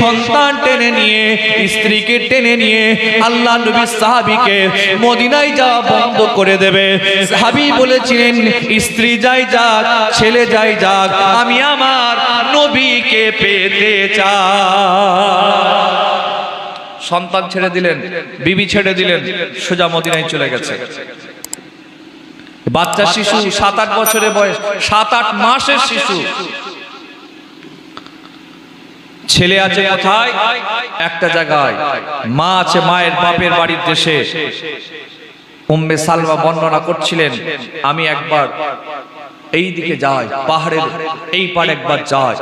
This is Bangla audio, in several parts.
সন্তান টেনে নিয়ে, স্ত্রীকে টেনে নিয়ে আল্লাহ নবী সাহাবিকে মদিনায় যাওয়া বন্ধ করে দেবে। সাহাবি বলেছিলেন, স্ত্রী যাই যাক, ছেলে যাই যাক, আমি আমার নবীকে পেতে চাই। সন্তান ছেড়ে দিলেন, বিবি ছেড়ে দিলেন, সোজা মদিনায় চলে গেছে। বাচ্চা শিশু সাত আট বছরের বয়স, সাত আট মাসের শিশু। ছেলে আছে কোথায়? একটা জায়গায়। মা আছে মায়ের বাপের বাড়ির দেশে। উম্মে সালমা বর্ণনা করছিলেন, আমি একবার এই দিকে যাই, পাহাড়ের এই পাড়ে একবার যাই।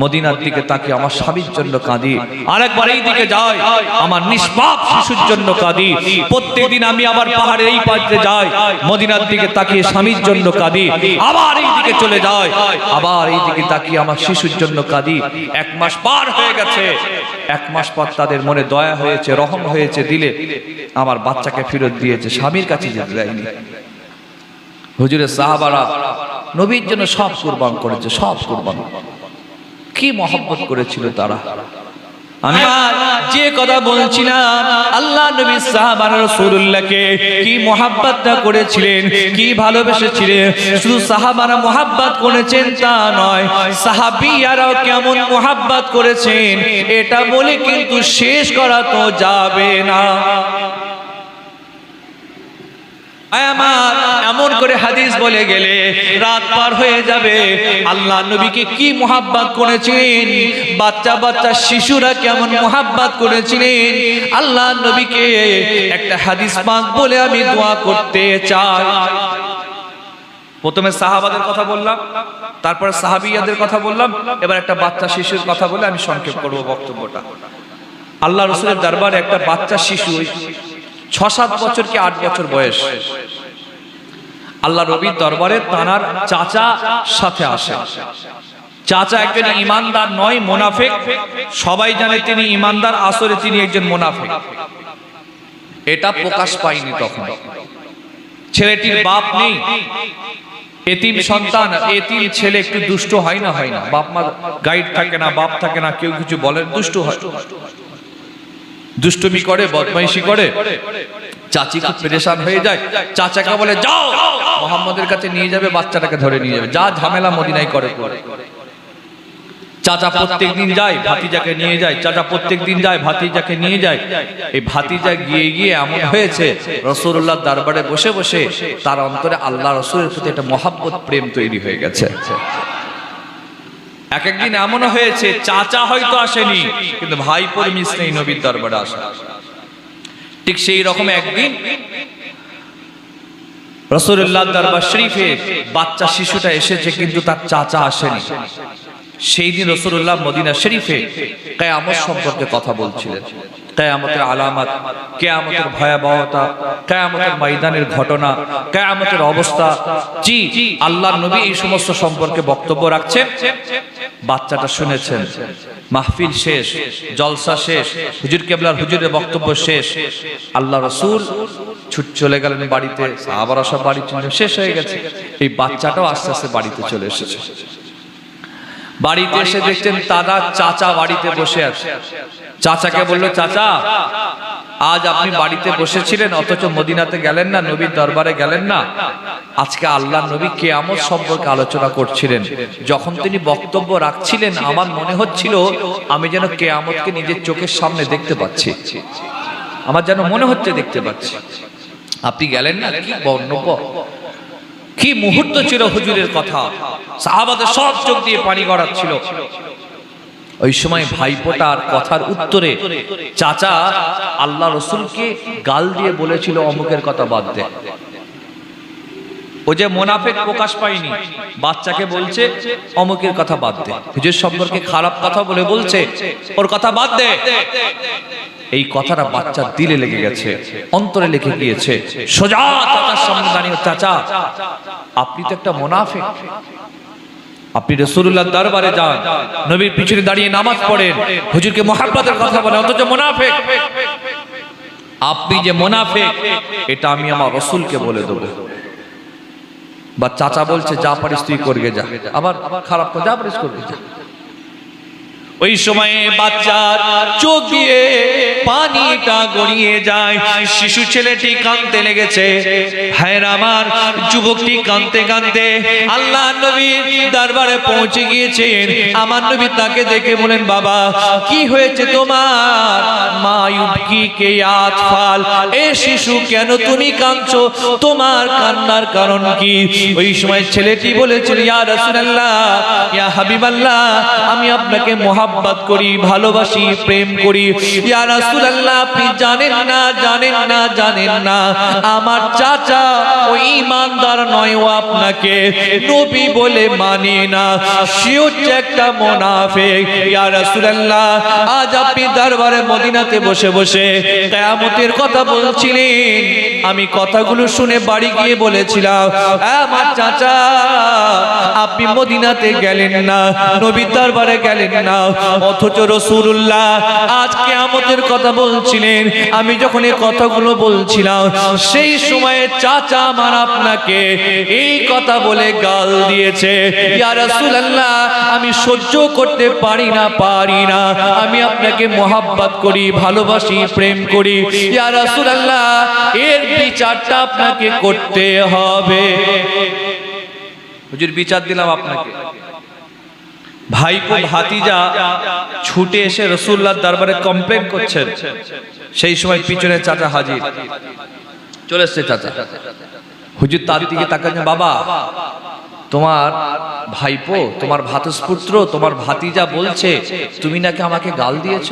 মদিনার দিকে তাকে আমার স্বামীর জন্য কাঁদি। আরেকবার এই দিকে যাই আমার নিষ্পাপ শিশুর জন্য কাঁদি। প্রত্যেকদিন আমি আবার পাহাড়ের এই পাড়ে যাই, মদিনার দিকে তাকিয়ে স্বামীর জন্য কাঁদি। আবার এই দিকে চলে যাই আবার এই দিকে তাকিয়ে আমার শিশুর জন্য কাঁদি। এক মাস পার হয়ে গেছে, এক মাস পর তাদের মনে দয়া হয়েছে, রহম হয়েছে, দিলে আমার বাচ্চাকে ফেরত দিয়েছে, স্বামীর কাছে যেতে দেয়নি। হুজুরের সাহাবারা নবীর জন্য সব কুরবান করেছে, সব কুরবান। কি মহব্বত করেছিল তারা? আমি যে কথা বলছিলাম আল্লাহ নবী সাহাবা রাসূলুল্লাহকে কি মহাব্বতটা করেছিলেন কি ভালোবেসেছিলেন? শুধু সাহাবারা মহাব্বত করেছেন তা নয় সাহাবিয়ারাও কেমন মহাব্বত করেছেন এটা বলে কিন্তু শেষ করা তো যাবে না আয় আমার এমন করে হাদিস বলে গেলে রাত পার হয়ে যাবে। আল্লাহ নবীকে কি মোহাব্বত করেছেন? বাচ্চা বাচ্চা শিশুরা কেমন মোহাব্বত করেছিলেন? আল্লাহ নবীকে একটা হাদিস পাক বলে আমি দোয়া করতে চাই। প্রথমে সাহাবাদের কথা বললাম, তারপরে সাহাবিয়াদের কথা বললাম, এবার একটা বাচ্চা শিশুর কথা বলে আমি সংক্ষেপ করব বক্তব্যটা। আল্লাহ রসুলের দরবারে একটা বাচ্চা শিশু ছ সাত বছর কি আট বছর বয়স? আল্লাহ রবির দরবারে তানার চাচা সাথে আসে চাচা একজন ইমানদার নয়, মোনাফেক। সবাই জানে তিনি ইমানদার আসরে তিনি একজন মোনাফেক। এটা প্রকাশ পায়নি তখন। ছেলেটির বাপ নেই, এতিম সন্তান, এতিম ছেলে একটু দুষ্ট হয় না হয় না। বাপ মা গাইড থাকে না, বাপ থাকে না, কেউ কিছু বলে, দুষ্ট হয়। দুষ্টুমি করে, বদমাইশি করে। চাচি খুব পেরেশান হয়ে যায়। চাচাকে বলে, যাও! মোহাম্মদের কাছে নিয়ে যাবে, বাচ্চাটাকে ধরে নিয়ে যাবে। যা ঝামেলা মদিনাই করে করে। চাচা প্রত্যেক দিন যায়, ভাতিজাকে নিয়ে যায়। চাচা প্রত্যেক দিন যায়, ভাতিজাকে নিয়ে যায়। এই ভাতিজা গিয়ে গিয়ে এমন হয়েছে রসুল্লাহ দরবারে বসে বসে তার অন্তরে আল্লাহ রসুলের প্রতি একটা মহাব্বত, প্রেম তৈরি হয়ে গেছে। এক একদিন এমন হয়েছে, চাচা হয়তো আসেনি, কিন্তু ভাইপোর মিস নেই নবীর দরবারে আসে। ঠিক সেই রকম একদিন রসুল্লাহ দরবার শরীফে বাচ্চা শিশুটা এসেছে, কিন্তু তার চাচা আসেনি। সেই দিন রসুল্লাহ মদিনা শরীফে কেয়ামত সম্পর্কে কথা বলছিলেন। কেয়ামতের আলামত, কেয়ামতের ভয়াবহতা, কেয়ামতের ময়দানের ঘটনা, কেয়ামতের অবস্থা। জি আল্লাহ নবী এই সমস্ত সম্পর্কে বক্তব্য রাখছেন। বাচ্চাটা শুনেছেন। মাহফিল শেষ, জলসা শেষ, হুজুর কেবলার হুজুরের বক্তব্য শেষ। আল্লাহ রসুল ছুট চলে গেলেন বাড়িতে আবার সব বাড়ি শেষ হয়ে গেছে। এই বাচ্চাটাও আস্তে আস্তে বাড়িতে চলে এসেছে। বাড়িতে এসে দেখছেন দাদা চাচা বাড়িতে বসে আছে। চাচাকে বলল, চাচা, আজ আপনি বাড়িতে বসেছিলেন, অথচ মদিনাতে গেলেন না, নবীর দরবারে গেলেন না। আজকে আল্লাহ নবী কেয়ামত সম্পর্কে আলোচনা করছিলেন। যখন তিনি বক্তব্য রাখছিলেন, আমার মনে হচ্ছিল আমি যেন কেয়ামতকে নিজের চোখের সামনে দেখতে পাচ্ছি। আমার যেন মনে হচ্ছে দেখতে পাচ্ছি। আপনি গেলেন না? কি বর্ণব কি মুহূর্ত ছিল হুজুরের কথা? সাহাবাদের সব চোখ দিয়ে পানি গড়াচ্ছিল। ওই সময় ভাইপোটার কথার উত্তরে চাচা আল্লাহ রসুলকে গাল দিয়ে বলেছিল অমুকের কথা বাদ দে। ও যে মোনাফেক প্রকাশ পায়নি, বাচ্চাকে বলছে অমুকের কথা বাদ দে। হুজুর সম্পর্কে খারাপ কথা বলে বলছে, ওর কথা বাদ দে। এই কথাটা বাচ্চার দিলে লেগে গেছে, অন্তরে লেগে গিয়েছে। সোজা দাঁড়িয়ে, চাচা, আপনি তো একটা মোনাফেক। আপনি রসুল্লাহ দরবারে যান, নবীর পিছনে দাঁড়িয়ে নামাজ পড়েন। হুজুরকে মহাব্বতের কথা বলেন, অথচ মোনাফেক। আপনি যে মোনাফেক, এটা আমি আমার রসুলকে বলে দেবো। বা চাচা বলছে, যা পারিস তুই করবে যা। আবার খারাপ তো যা পারিস করবে যা। ওই সময়ে বাচ্চার চোখ দিয়ে পানিটা গড়িয়ে যায়। শিশু ছেলেটি কাঁদতে লেগেছে। হ্যাঁ আমার, যুবকটি কাঁদতে কাঁদতে আল্লাহ নবীর দরবারে পৌঁছে গিয়েছেন। আমার নবী তাকে দেখে বলেন, বাবা, কি হয়েছে তোমার? মা কে আতফাল এ শিশু কেন তুমি কাঁদছো? তোমার কান্নার কারণ কি? ওই সময় ছেলেটি বলেছিল রাসূলুল্লাহ হাবিবাল্লাহ, আমি আপনাকে মোহাব্বত করি, ভালোবাসি, প্রেম করি। ইয়া নবী মানে মদিনাতে বসে বসে কিয়ামতের কথা বলছিলেন। আমি কথাগুলো শুনে বাড়ি গিয়ে বলেছিলাম আমার চাচা, আপনি মদিনাতে গেলেন না, নবীর দরবারে গেলেন না। অথচ রসুল্লাহ আজ কিয়ামতের কথা বলছিলেন। আমি যখন এই কথাগুলো বলছিলাম, সেই সময়ে চাচা আমার আপনাকে এই কথা বলে গাল দিয়েছে। ইয়া রাসূলুল্লাহ, আমি সহ্য করতে পারি না পারি না। আমি আপনাকে মোহাব্বত করি, ভালোবাসি, প্রেম করি। ইয়া রাসূলুল্লাহ, এর বিচারটা আপনাকে করতে হবে। হুজুর, বিচার দিলাম আপনাকে। ভাইপো ভাতিজা ছুটে এসে রসুল্লার দরবারে কমপ্লেন করছেন। সেই সময় পিছনে চাচা হাজির। চলে এসছে চাচা। হুজুর তার দিকে তাকান বাবা তোমার ভাইপো তোমার ভাতস্পুত্র তোমার ভাতিজা বলছে তুমি নাকি আমাকে গাল দিয়েছ?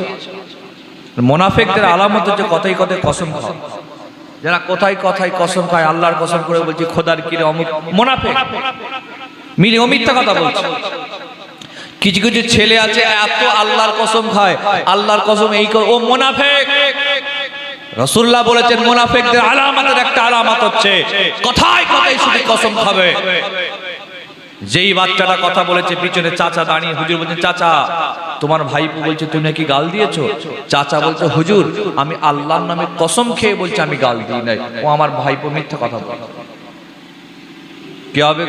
মোনাফেকদের আলামত হচ্ছে কথাই কথায় কসম খাও যারা কোথায় কথায় কসম খায় আল্লাহর কসম করে বলছি খোদার কিরে অমুক মোনাফেক মিলে ও মিথ্যা কথা বলছে। কিছু কিছু ছেলে আছে, এত আল্লাহর কসম খায়, আল্লাহর কসম এই ও মোনাফেক। রসুল্লাহ বলেছেন, মোনাফেকদের আলামাতের একটা আলামত হচ্ছে, কথায় কথায় শুধু কসম খাবে। যেই বাচ্চাটা কথা বলেছে, পিছনে চাচা দাঁড়িয়ে হুজুর বলছে, চাচা, তোমার ভাইপো বলছে, তুমি নাকি গাল দিয়েছ? চাচা বলছে, হুজুর, আমি আল্লাহর নামে কসম খেয়ে বলছে, আমি গাল দিই নাই। ও আমার ভাইপো মিথ্যা কথা বলে। কি হবে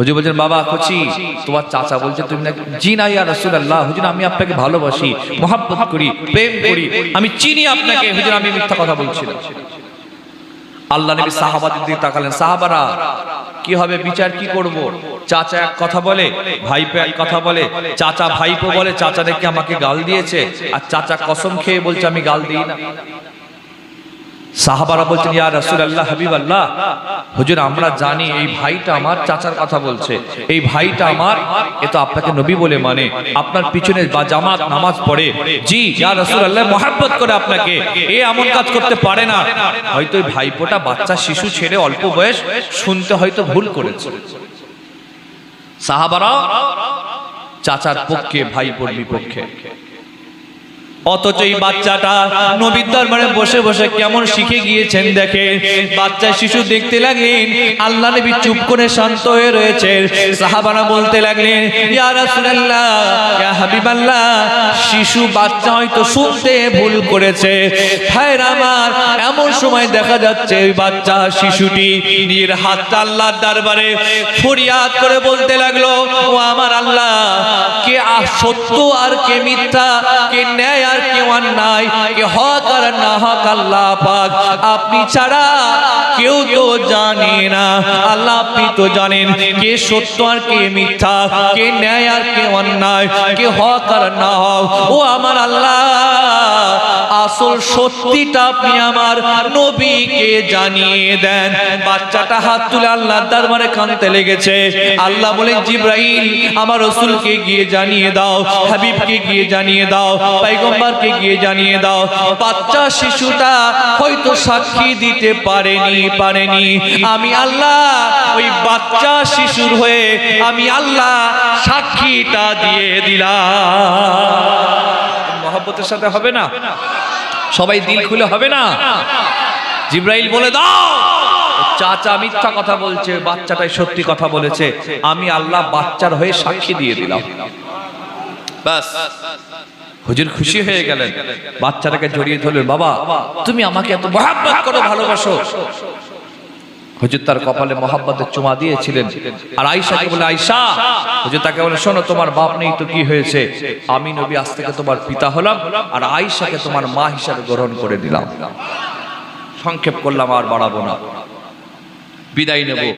হুজুর বলছেন, বাবা, কচি, তোমার চাচা বলছে তুমি নাকি জি না ইয়া রাসূলুল্লাহ, হুজুর, আমি আপনাকে ভালোবাসি, মহব্বত করি, প্রেম করি, আমি চিনি আপনাকে, হুজুর, আমি মিথ্যা কথা বলছি না আল্লাহ নবী সাহাবাদের দিকে তাকালেন, সাহাবারা, কি হবে, বিচার কি করব? চাচা এক কথা বলে, ভাইপো এক কথা বলে, চাচা ভাইপো বলে, চাচা নাকি আমাকে গাল দিয়েছে? আর চাচা কসম খেয়ে বলছে, আমি গাল দিই না। সাহাবারা বলছেন, ইয়া রাসূলুল্লাহ, হাবিবাল্লাহ। হুজুর, আমরা জানি এই ভাইটা আমার চাচার কথা বলছে। এই ভাইটা আমার, এ তো আপনাকে নবী বলে মানে। আপনার পিছনে বা জামাত নামাজ পড়ে। জি, ইয়া রাসূলুল্লাহ, মহব্বত করে আপনাকে। এ এমন কাজ করতে পারে না। হয়তো এই ভাইপোটা বাচ্চা, শিশু ছেড়ে অল্প বয়স শুনতে হয়তো ভুল করেছে। সাহাবারা, চাচার পক্ষে, ভাইপোর বিপক্ষে। অথচ এই বাচ্চাটা নবীর দরবারে বসে বসে কেমন শিখে গিয়েছেন দেখে। বাচ্চা শিশু দেখতে লাগলেন, আল্লাহ নবী চুপ করে শান্ত হয়ে রয়েছে সাহাবারা বলতে লাগলেন, ইয়া রাসূলুল্লাহ, ইয়া হাবিবাল্লাহ, শিশু বাচ্চা হয়তো শুনতে ভুল করেছে। ভাইরা আমার, এমন সময় দেখা যাচ্ছে ওই বাচ্চা শিশুটি নিজের হাতটা আল্লাহর দরবারে ফরিয়াদ করে বলতে লাগল, ও আমার আল্লাহ, কে সত্য আর কে মিথ্যা, কে ন্যায় আর কে অন্যায় কে হক আর না হক আল্লাহ পাক। আপনি ছাড়া কেউ তো জানে না। আল্লাহ আপনি তো জানেন কে সত্য আর কে মিথ্যা, কে ন্যায় আর কে অন্যায়, কে হক আর না হক। ও আমার আল্লাহ, আসল সত্যিটা আপনি আমার নবীকে জানিয়ে দেন। বাচ্চাটা হাত তুলে আল্লাহ দরবারে কানতে লেগেছে। আল্লাহ বলে, জিব্রাইল, আমার রসুলকে গিয়ে জানিয়ে দাও, হাবিবকে গিয়ে জানিয়ে দাও। পয়গম্বরকে গিয়ে জানিয়ে দাও, বাচ্চা শিশুটা হয়তো সাক্ষী দিতে পারেনি পারেনি। আমি আল্লাহ ওই বাচ্চা শিশুর হয়ে আমি আল্লাহ সাক্ষীটা দিয়ে দিলাম। মহব্বতের সাথে হবে না? সবাই দিল খুলে হবে না? জিব্রাইল বলে দাও, চাচা মিথ্যা কথা বলছে, বাচ্চাটাই সত্যি কথা বলেছে। আমি আল্লাহ বাচ্চার হয়ে সাক্ষী দিয়ে দিলাম। বাস হুজুর খুশি হয়ে গেলেন। বাচ্চাটাকে জড়িয়ে ধরলেন বাবা তুমি আমাকে এত মহাব্বত করো ভালোবাসো। হুজুর তার কপালে মহাব্বতের চুমা দিয়েছিলেন। আর আয়সাকে বলে আয়সা হুজুর তাকে বলে শোনো তোমার বাপ নেই তো কি হয়েছে? আমি নবী আজ থেকে তোমার পিতা হলাম আর আয়সাকে তোমার মা হিসাবে গ্রহণ করে দিলাম। সংক্ষেপ করলাম আর বাড়াবো না। বিদায় নেব।